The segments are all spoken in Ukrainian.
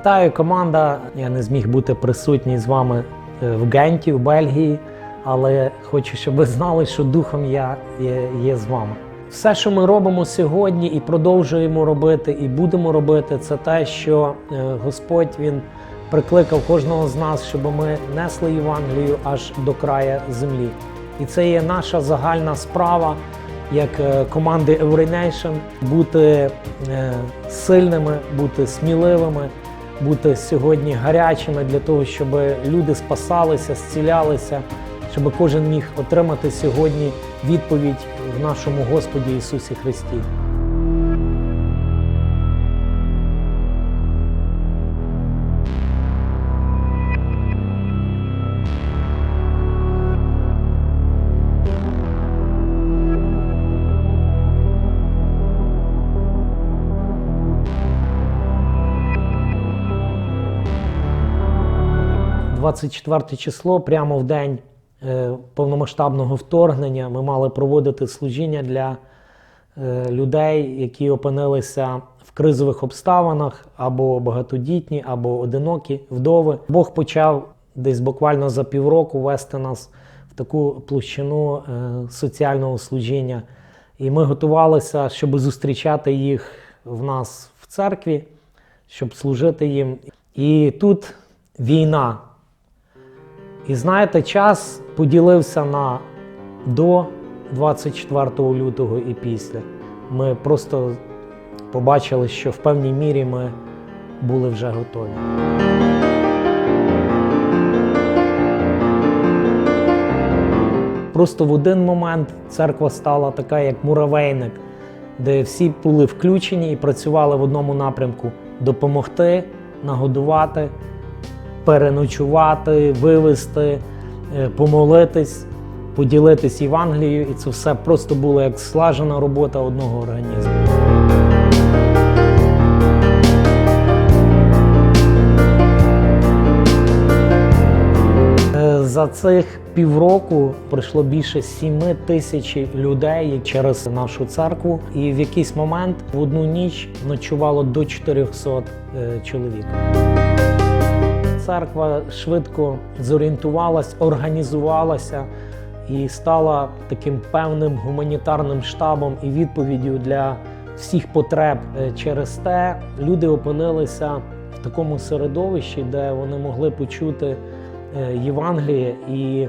Вітаю, команда. Я не зміг бути присутній з вами е, в Генті, в Бельгії, але хочу, щоб ви знали, що духом я є, є з вами. Все, що ми робимо сьогодні, і продовжуємо робити, і будемо робити, це те, що е, Господь Він прикликав кожного з нас, щоб ми несли Євангелію аж до края землі. І це є наша загальна справа як е, команди Euronation бути е, сильними, бути сміливими, бути сьогодні гарячими для того, щоб люди спасалися, зцілялися, щоб кожен міг отримати сьогодні відповідь в нашому Господі Ісусі Христі. – 24 число, прямо в день е, повномасштабного вторгнення, ми мали проводити служіння для е, людей, які опинилися в кризових обставинах, або багатодітні, або одинокі вдови. Бог почав десь буквально за півроку вести нас в таку площину е, соціального служіння. І ми готувалися, щоб зустрічати їх в нас в церкві, щоб служити їм. І тут війна. І знаєте, час поділився на до 24 лютого і після. Ми просто побачили, що в певній мірі ми були вже готові. Просто в один момент церква стала така, як муравейник, де всі були включені і працювали в одному напрямку допомогти, нагодувати, переночувати, вивезти, е, помолитись, поділитись Євангелією. І це все просто було як слажена робота одного організму. Е, За цих півроку пройшло більше 7 тисяч людей через нашу церкву, і в якийсь момент в одну ніч ночувало до 400 е, чоловік. Церква швидко зорієнтувалась, організувалася і стала таким певним гуманітарним штабом і відповіддю для всіх потреб. Е, Через те люди опинилися в такому середовищі, де вони могли почути е, Євангеліє, і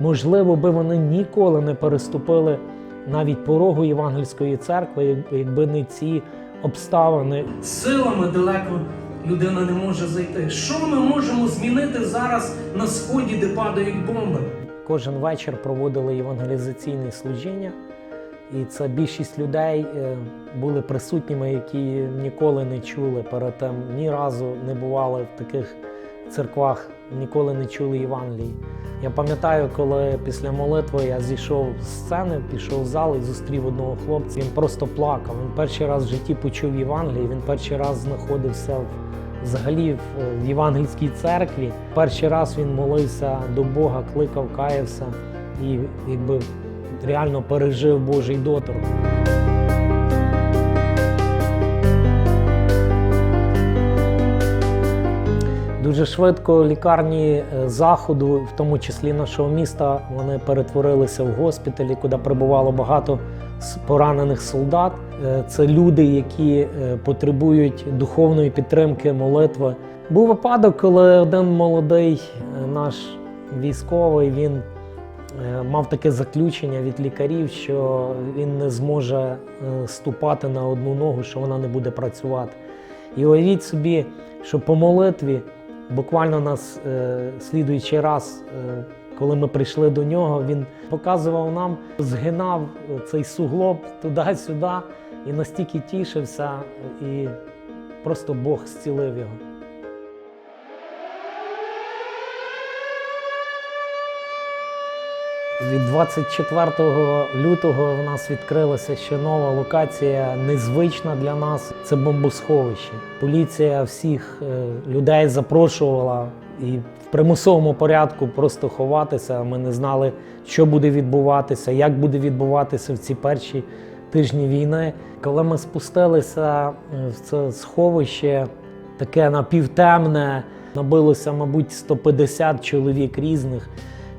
можливо би вони ніколи не переступили навіть порогу євангельської церкви, якби не ці обставини. Силами далеко людина не може зайти. Що ми можемо змінити зараз на сході, де падають бомби? Кожен вечір проводили євангелізаційне служіння, і це більшість людей е, були присутніми, які ніколи не чули перед тим, ні разу не бували в таких церквах, ніколи не чули Євангелії. Я пам'ятаю, коли після молитви я зійшов з сцени, пішов в зал і зустрів одного хлопця. Він просто плакав. Він перший раз в житті почув Євангеліє, він перший раз знаходився в взагалі в євангельській церкві. Перший раз він молився до Бога, кликав, каявся і якби реально пережив Божий доторк. Дуже швидко лікарні е, заходу, в тому числі нашого міста, вони перетворилися в госпіталі, куди прибувало багато поранених солдат. Е, Це люди, які е, потребують духовної підтримки, молитви. Був випадок, коли один молодий наш військовий він мав таке заключення від лікарів, що він не зможе ступати на одну ногу, що вона не буде працювати. І уявіть собі, що по молитві буквально нас е, слідуючий раз, е, коли ми прийшли до нього, він показував нам, згинав цей суглоб туди-сюди і настільки тішився, і просто Бог зцілив його. Від 24 лютого в нас відкрилася ще нова локація, незвична для нас. Це бомбосховище. Поліція всіх е, людей запрошувала і в примусовому порядку просто ховатися. Ми не знали, що буде відбуватися, як буде відбуватися в ці перші тижні війни. Коли ми спустилися е, в це сховище, таке напівтемне. Набилося, мабуть, 150 чоловік різних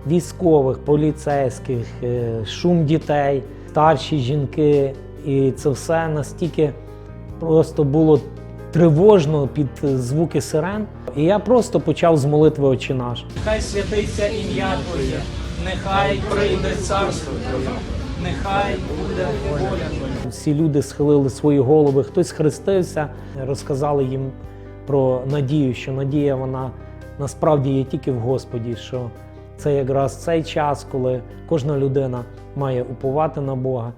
військових, поліцейських, е, шум дітей, старші жінки. І це все настільки просто було тривожно під звуки сирен. І я просто почав з молитви «Отче наш». Хай святиться ім'я Твоє, нехай прийде царство Твоє, нехай буде воля Твоя. Всі люди схилили свої голови, хтось хрестився, розказали їм про надію, що надія вона насправді є тільки в Господі, що це якраз цей час, коли кожна людина має уповати на Бога.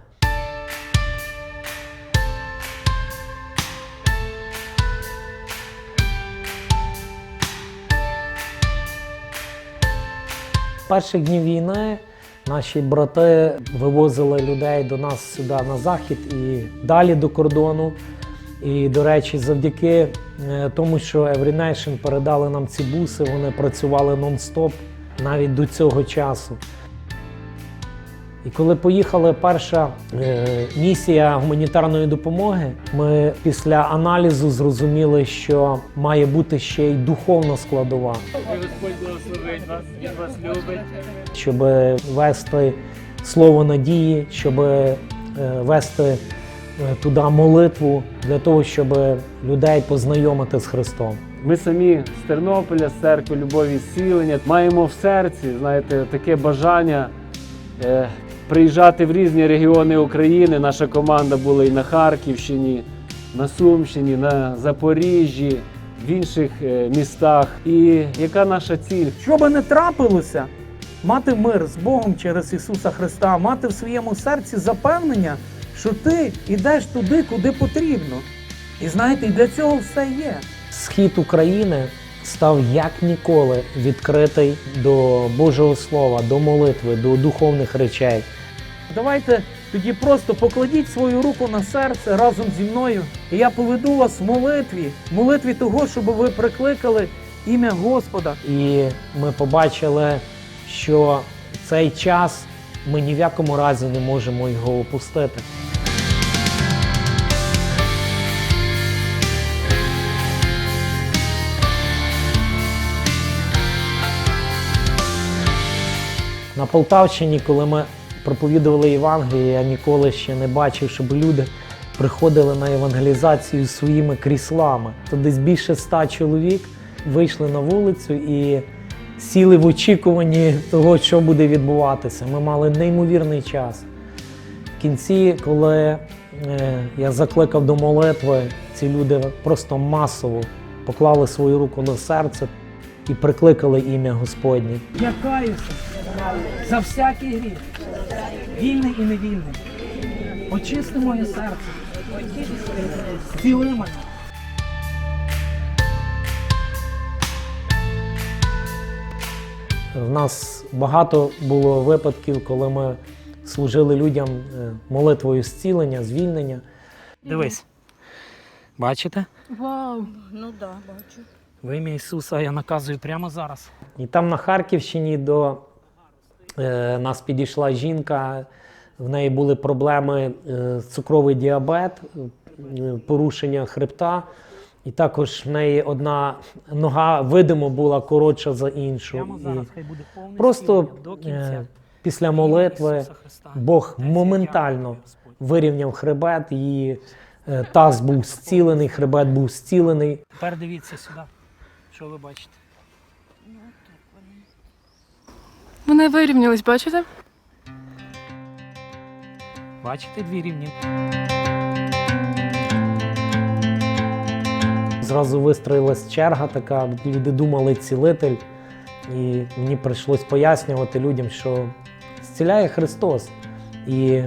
Перших днів війни наші брати вивозили людей до нас сюди на захід і далі до кордону. І, до речі, завдяки е, тому, що Every Nation передали нам ці буси, вони працювали нон-стоп навіть до цього часу. І коли поїхала перша е, місія гуманітарної допомоги, ми після аналізу зрозуміли, що має бути ще й духовна складова. Господь благословить вас, Він вас любить. щоб вести слово надії, щоб е, вести е, туди молитву для того, щоб людей познайомити з Христом. Ми самі з Тернополя, з церкви Любові і Зцілення, маємо в серці, знаєте, таке бажання е, приїжджати в різні регіони України. Наша команда була і на Харківщині, на Сумщині, на Запоріжжі, в інших е, містах. І яка наша ціль? Що би не трапилося, мати мир з Богом через Ісуса Христа, мати в своєму серці запевнення, що ти йдеш туди, куди потрібно. І знаєте, і для цього все є. Схід України став як ніколи відкритий до Божого Слова, до молитви, до духовних речей. Давайте тоді просто покладіть свою руку на серце разом зі мною, і я поведу вас в молитві, в молитві того, щоб ви прикликали ім'я Господа. І ми побачили, що цей час ми ні в якому разі не можемо його опустити. На Полтавщині, коли ми проповідували Євангеліє, я ніколи ще не бачив, щоб люди приходили на евангелізацію своїми кріслами. То десь більше ста чоловік вийшли на вулицю і сіли в очікуванні того, що буде відбуватися. Ми мали неймовірний час. В кінці, коли е, я закликав до молитви, ці люди просто масово поклали свою руку на серце і прикликали ім'я Господнє. Я каюся за всякий гріх, вільний і невільний. Очисти моє серце. Зціли мене. В нас багато було випадків, коли ми служили людям е, молитвою зцілення, звільнення. Дивись, бачите? Вау, ну да, бачу. В ім'я Ісуса я наказую прямо зараз. І там на Харківщині до нас підійшла жінка, в неї були проблеми, е, цукровий діабет, е, порушення хребта. І також в неї одна нога видимо була коротша за іншу. Прямо зараз хай буде Просто до кінця. е, після молитви. Бог моментально вирівняв хребет, її е, таз був зцілений, хребет був зцілений. Тепер дивіться сюди. Що ви бачите? Вони вирівнялись, бачите? Бачите дві рівні? Зразу вистроїлась черга така, люди думали цілитель, і мені прийшлось пояснювати людям, що зціляє Христос. І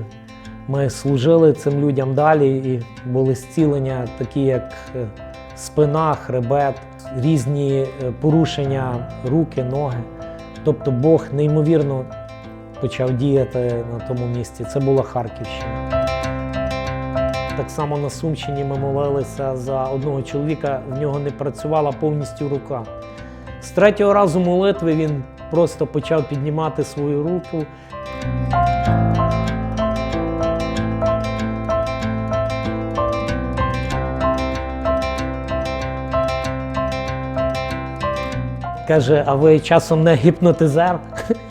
ми служили цим людям далі, і були зцілення, такі як е, спина, хребет, різні е, порушення руки, ноги. Тобто Бог неймовірно почав діяти на тому місці. Це була Харківщина. Так само на Сумщині ми молилися за одного чоловіка, в нього не працювала повністю рука. З третього разу молитви він просто почав піднімати свою руку. Каже, а ви часом не гіпнотизер?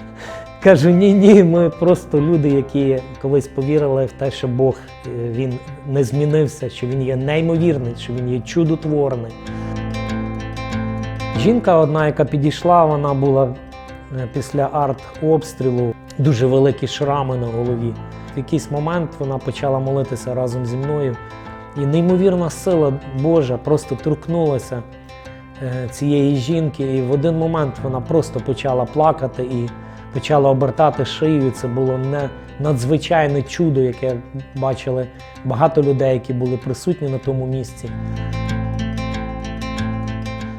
Кажу, ні, ні, ми просто люди, які колись повірили в те, що Бог е, він не змінився, що він є неймовірний, що він є чудотворний. Жінка одна, яка підійшла, вона була е, після арт-обстрілу, дуже великі шрами на голові. В якийсь момент вона почала молитися разом зі мною, і неймовірна сила Божа просто торкнулася цієї жінки, і в один момент вона просто почала плакати і почала обертати шию. Це було не надзвичайне чудо, яке бачили багато людей, які були присутні на тому місці.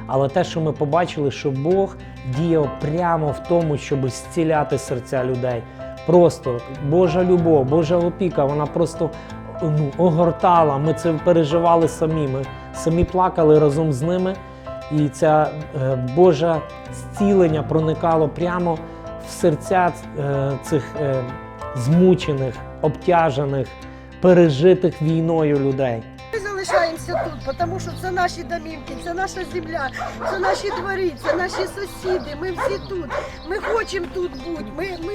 Але те, що ми побачили, що Бог діяв прямо в тому, щоб зціляти серця людей. Просто Божа любов, Божа опіка, вона просто ну, огортала. Ми це переживали самі. Ми самі плакали разом з ними. І ця е, Божа зцілення проникало прямо в серця е, цих е, змучених, обтяжених, пережитих війною людей. Ми залишаємося тут, тому що це наші домівки, це наша земля, це наші двори, це наші сусіди. Ми всі тут. Ми хочемо тут бути. Ми, ми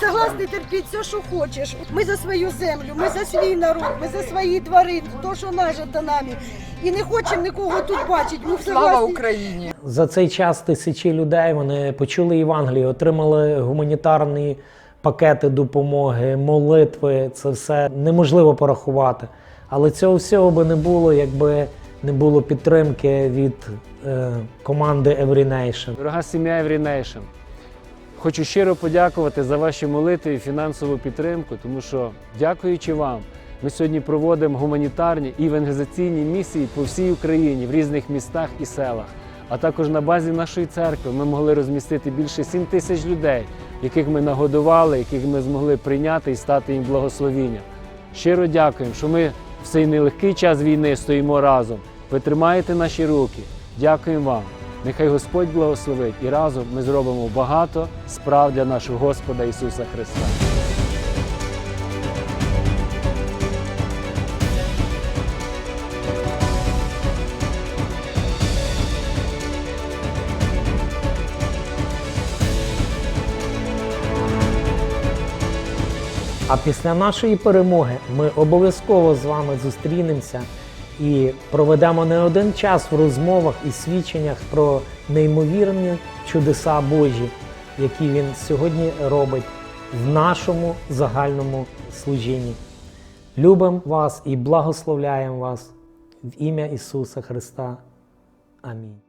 согласні терпіти все, що хочеш. Ми за свою землю, ми за свій народ, ми за свої двори, то, що нажито нами. І не хочемо нікого тут бачити. Ми Слава. Україні! За цей час тисячі людей вони почули Євангеліє, отримали гуманітарні пакети допомоги, молитви. Це все неможливо порахувати. Але цього всього би не було, якби не було підтримки від е, команди Every Nation. Дорога сім'я Every Nation, хочу щиро подякувати за ваші молитви і фінансову підтримку, тому що, дякуючи вам, ми сьогодні проводимо гуманітарні і евангелізаційні місії по всій Україні в різних містах і селах. А також на базі нашої церкви ми могли розмістити більше 7 тисяч людей, яких ми нагодували, яких ми змогли прийняти і стати їм благословінням. Щиро дякуємо, що ми в цей нелегкий час війни стоїмо разом. Ви тримаєте наші руки. Дякуємо вам. Нехай Господь благословить і разом ми зробимо багато справ для нашого Господа Ісуса Христа. А після нашої перемоги ми обов'язково з вами зустрінемося і проведемо не один час в розмовах і свідченнях про неймовірні чудеса Божі, які він сьогодні робить в нашому загальному служінні. Любимо вас і благословляємо вас в ім'я Ісуса Христа. Амінь.